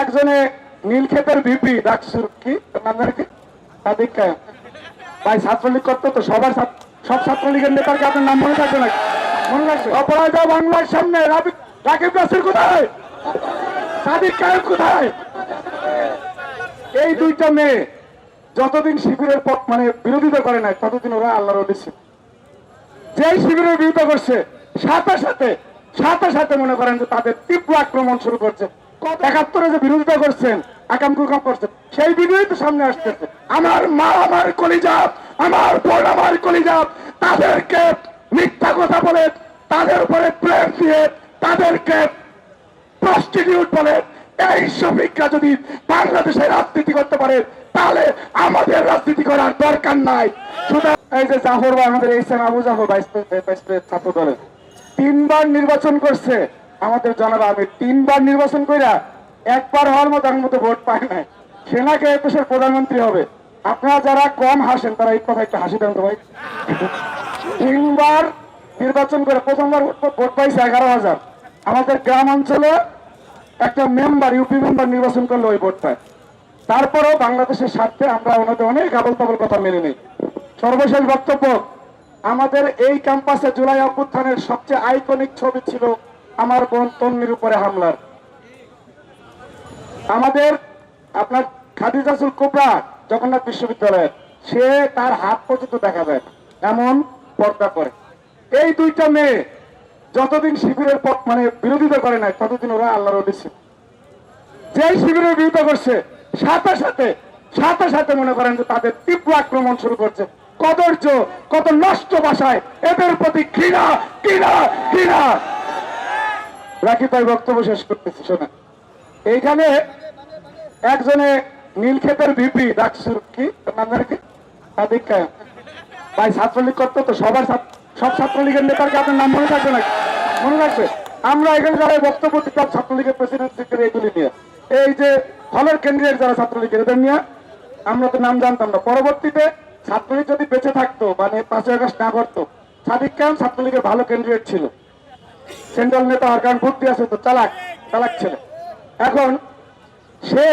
একজনে নীলক্ষেতের ভিপি ডাকসুর কি? কি? সাদিক ভাই, ছাত্রলীগ করতো তো, সবার সব ছাত্রলীগের নেতার কি আপনার নাম মনে থাকবে না মনে রাখবে অপরাধ বাংলার সামনে রাকিব নাসির কোথায়? সাদিক কায়েম কোথায়? এই দুইটা মেয়ে যতদিন শিবিরের পথ মানে বিরোধিতা করে নাই, ততদিন ওরা আল্লাহর অলি ছিল। যেই শিবিরের বিরোধিতা করছে, সাথে সাথে সাথে সাথে মনে করেন যে তাদের তীব্র আক্রমণ শুরু করছে। একাত্তরে যে বিরোধিতা করছেন আকাম কুকাম করছেন, সেই বিরোধী তো সামনে আসতেছে। আমার মা আমার কলিজাপ আমার বোন আমার কলিজাপ তাদেরকে মিথ্যা কথা বলে, তাদের উপরে প্রেম দিয়ে, তাদেরকে প্রস্টিটিউট বলে, এই শফিকরা যদি বাংলাদেশে রাজনীতি করতে পারে, তাহলে আমাদের রাজনীতি করার দরকার নাই। এই যে জাফর ভাই আমাদের এই আবু জাফর প্রে- ছাত্র দলের তিনবার নির্বাচন করছে। আমাদের জনাব আমি তিনবার নির্বাচন কইরা একবার হওয়ার মতো আমার মতো ভোট পায় নাই। সেনাকে দেশের প্রধানমন্ত্রী হবে। আপনারা যারা কম হাসেন, তারা এই কথা একটু হাসি দেন তো ভাই। তিনবার নির্বাচন করে প্রথমবার ভোট পাইছে এগারো হাজার। আমাদের গ্রাম অঞ্চলে একটা মেম্বার, ইউপি মেম্বার নির্বাচন করলে ওই ভোট পায়। তারপরেও বাংলাদেশের স্বার্থে আমরা ওনাদের অনেক আবল তাবল কথা মেনে নিই। সর্বশেষ বক্তব্য, আমাদের এই ক্যাম্পাসে জুলাই অভ্যুত্থানের সবচেয়ে আইকনিক ছবি ছিল আমার বোন তন্নির উপরে হামলার। আমাদের আপনার খাদিজাসুল কোবরা জগন্নাথ বিশ্ববিদ্যালয়ের, সে তার হাত পর্যন্ত দেখা এমন পর্দা করে। এই দুইটা মেয়ে যতদিন শিবিরের পথ মানে বিরোধিতা করে নাই, ততদিন ওরা আল্লাহর অলি ছিল। যেই শিবিরের বিরোধিতা করছে, সাথে সাথে সাথে সাথে মনে করেন যে তাদের তীব্র আক্রমণ শুরু করছে। কদর্য, কত নষ্ট ভাষায় এদের প্রতি ঘৃণা ঘৃণা ঘৃণা। রাখি তাই বক্তব্য শেষ করতেছি, শোনেন। এইখানে একজনে নীলক্ষেতের ভিপি ডাকসুর কি? সাদিক ভাই, ছাত্রলীগ করতো তো, সবার সব ছাত্রলীগের নেতার কি আপনার নাম মনে থাকবে না মনে রাখবে আমরা এখানে যারা বক্তব্য দিতাম ছাত্রলীগের প্রেসিডেন্ট এগুলি নিয়ে। এই যে হলের কেন্দ্রের যারা ছাত্রলীগের, এদের নিয়ে আমরা তো নাম জানতাম না। পরবর্তীতে ছাত্রলীগ যদি বেঁচে থাকতো মানে পাঁচই আগস্ট না করতো, সাদিক কায়েম ছাত্রলীগের ভালো ক্যান্ডিডেট ছিল। সেন্ট্রাল নেতা হওয়ার কারণ বুদ্ধি আছে তো, চালাক চালাক ছেলে। এখন সে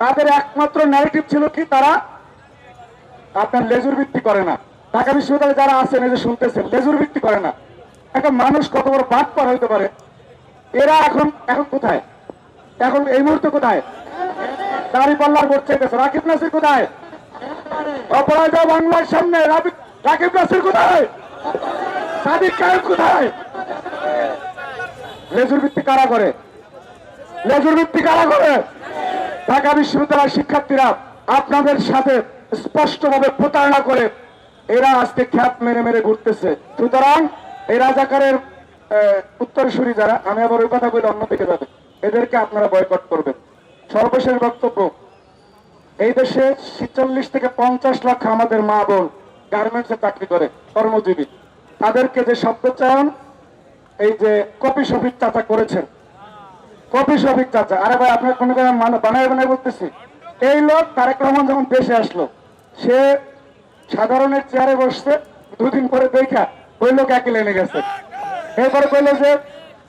তাদের একমাত্র ন্যারেটিভ ছিল কি, তারা আপনার লেজুর ভিত্তি করে না। ঢাকা বিশ্ববিদ্যালয়ে যারা আছেন, এই যে শুনতেছেন, লেজুর ভিত্তি করে না। একটা মানুষ কত বড় বাদ পার হইতে পারে? এরা এখন এখন কোথায়? এখন এই মুহূর্তে কোথায়? দাড়ি পাল্লার ভোট চাইতেছে। রাকিব নাসির কোথায়? অপরাধ বাংলার সামনে রাকিব নাসির কোথায়? সাদিক কায়েম কোথায়? লেজুর ভিত্তি কারা করে? লেজুর ভিত্তি কারা করে? ঢাকা বিশ্ববিদ্যালয়ের শিক্ষার্থীরা আপনাদের সাথে স্পষ্টভাবে প্রতারণা করে এরা আজকে খ্যাপ মেরে মেরে ঘুরতেছে। সুতরাং এই রাজাকারের উত্তরসূরি যারা, আমি আবার ওই কথা বলে, অন্যদিকে যাবে। এদেরকে আপনারা বয়কট করবেন। সর্বশেষ বক্তব্য, এই দেশে ছিচল্লিশ থেকে পঞ্চাশ লক্ষ আমাদের মা বোন গার্মেন্টসে চাকরি করে, কর্মজীবী। তাদেরকে যে শব্দ চয়ন এই যে কপি শফিক চাচা করেছেন। কপি শফিক চাচা। আরে ভাই, আপনার কোনো মানে- বানায় বানায় বলতেছি। এই লোক তারেক রহমান যখন দেশে আসলো, সে সাধারণের চেয়ারে বসছে, দুদিন পরে দেখা, ওই লোক একই লেনে গেছে। এরপরে কইলো যে,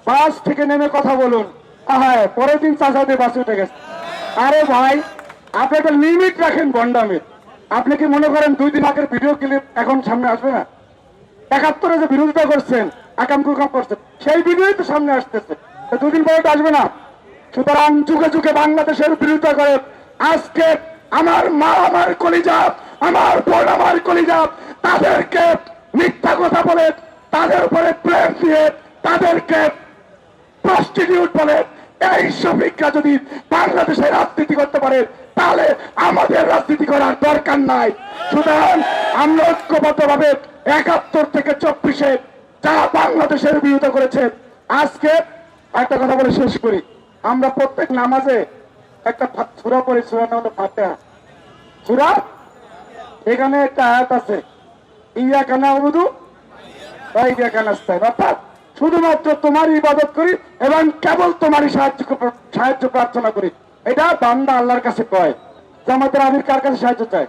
বাস থেকে নেমে কথা বলুন। আহায় পরের দিন দিয়ে বাসে উঠে গেছে। আরে ভাই, আপনি একটা লিমিট রাখেন বন্ডামের আপনি কি মনে করেন দুই দিন আগের ভিডিও ক্লিপ এখন সামনে আসবে না? একাত্তরে যে বিরোধিতা করছেন আকাম কুকাম করছেন সেই ভিডিওই তো সামনে আসতেছে। দুদিন পরে তো আসবে না। সুতরাং যুগে যুগে বাংলাদেশের বিরোধিতা করে আজকে আমার মা আমার কলিজাপ আমার বোন আমার কলিজাপ তাদেরকে মিথ্যা কথা বলে, তাদের উপরে প্রেম দিয়ে, তাদেরকে প্রস্টিটিউট বলে, এই শফিকরা যদি বাংলাদেশে রাজনীতি করতে পারে, তাহলে আমাদের রাজনীতি করার দরকার নাই। সুতরাং আমরা ঐক্যবদ্ধ ভাবে একাত্তর থেকে চব্বিশে যারা বাংলাদেশের বিরোধিতা করেছে, আজকে একটা কথা বলে শেষ করি। আমরা প্রত্যেক নামাজে একটা সুরা পড়ি, সুরা নাম হলো ফাতেহা। সুরা? এখানে একটা আয়াত আছে ইয়া কানা আবুদু ইয়া অর্থাৎ শুধুমাত্র তোমার ইবাদত করি এবং কেবল তোমারই সাহায্য সাহায্য প্রার্থনা করি। এটা বান্দা আল্লাহর কাছে কয়, জামাতের আমির কার কাছে সাহায্য চায়?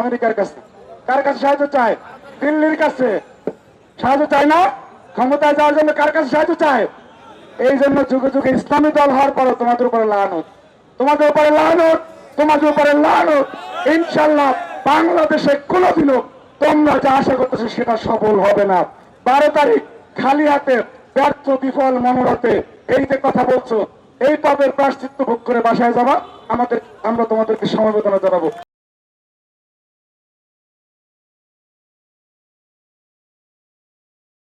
আমেরিকার কাছে। কার কাছে সাহায্য চায়? দিল্লির কাছে। সাহায্য চায় না, ক্ষমতায় যাওয়ার জন্য কার কাছে সাহায্য চায়? এই জন্য যুগে যুগে ইসলামী দল হওয়ার পরও তোমাদের উপরে লাগানো তোমাদের উপরে লানত, তোমাদের উপরে লানত। ইনশাল্লাহ বাংলাদেশে কোনোদিনও তোমরা যা আশা করতেছো সেটা সফল হবে না। বারো তারিখ খালি হাতে ব্যর্থ, বিফল, মনোরথে এই যে কথা বলছো, এই পদের প্রাশ্চিত্য ভোগ করে বাসায় যাবা। আমাদের আমরা তোমাদেরকে সমবেদনা জানাব।